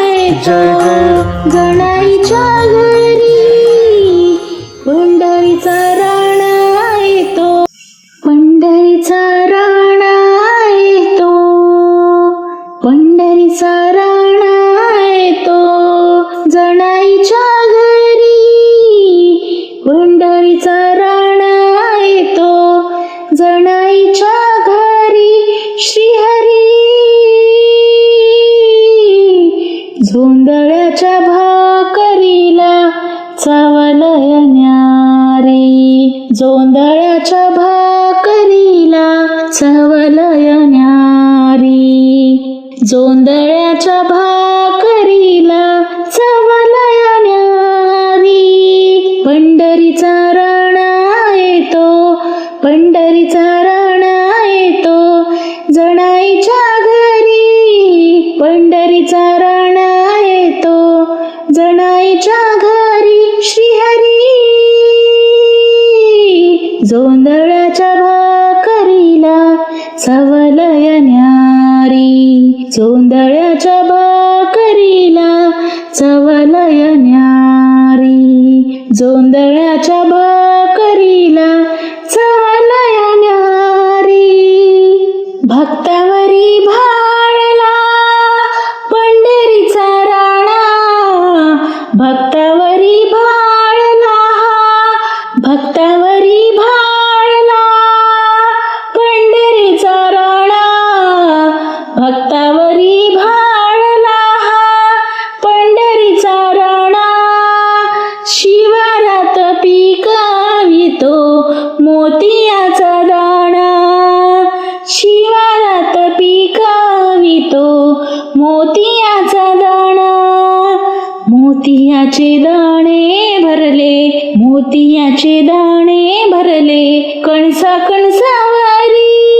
येतो जनाईच्या घरी पंढरीचा राणा येतो पंढरीचा राणा येतो पंढरीचा राणा जोंधळ्याच्या भाकरीला चवलय न्यारी जोंधळ्याच्या भा न्यारी चोंदळ्याच्या भाकरीला चवलय न्यारी. जोंदळ्याच्या भाकरीला चवलय न्यारी. भक्तावरी भा हरी भाळला पंढरीचा राणा. शिवारात पिकावितो मोतियाचा दाणा. शिवारात पिकावितो मोतियाचा दाणा. मोतियाचे दाणे भरले मोतियाचे दाणे भरले कणसा कणसावारी.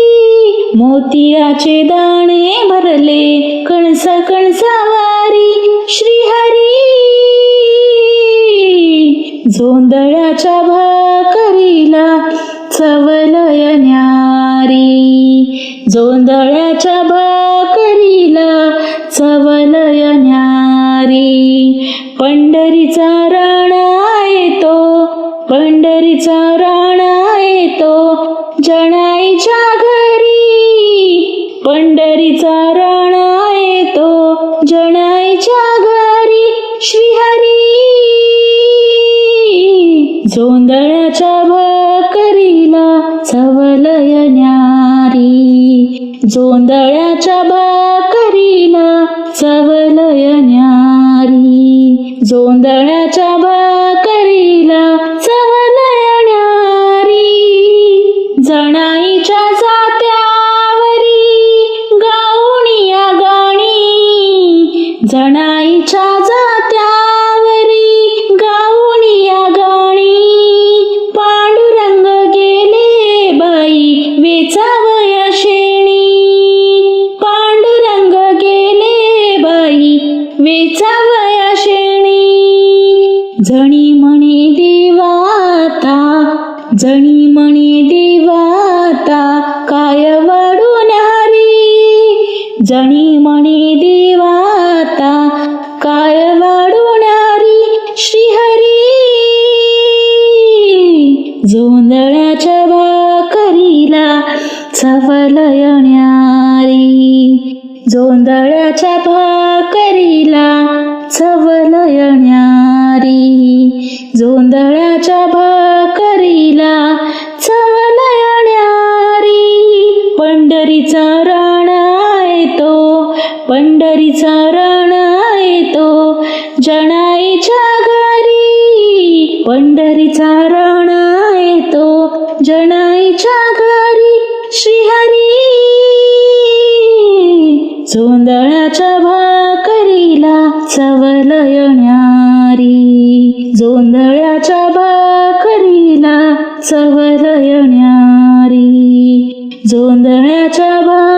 मोतियाचे दाणे भरले कणसा कणसावारी श्रीहरी. झोंदळाच्या भाकरीला चवलय न्यारी. जोंधळ्याच्या भाकरीला चवलय न्यारी. पंढरीचा राणा येतो पंढरीचा राणा येतो जणाईच्या घरी पंढरीचा राणा येतो जणायच्या घरी श्रीहरी. जोंधळ्याच्या भाकरीला चवलय न्यारी. जोंधळ्याच्या भाकरीला चवलय न्यारी. जोंधळ्याच्या भा गाणी जात्यावरी जात्यावरी गाऊनिया गाणी. पांडुरंग गेले बाई वेचावया शेणी. पांडुरंग गेले बाई वेचावया शेणी. जणी म्हणे देवाता जणी म्हणे देवाता काय वाढून हरी. जणी म्हणे देवा जोंधळ्याच्या भाकरीला चवलय न्यारी जोंधळ्याच्या भाकरीला चवलय न्यारी जोंधळ्याच्या भाकरीला चवलय न्यारी पंढरीचा राणा येतो पंढरीचा रण जणाईच्या घरी श्रीहरी जोंधळाच्या भाकरीला सवल येणारी. जोंधळाच्या भाकरीला सवल येणारी. जोंधळाच्या भा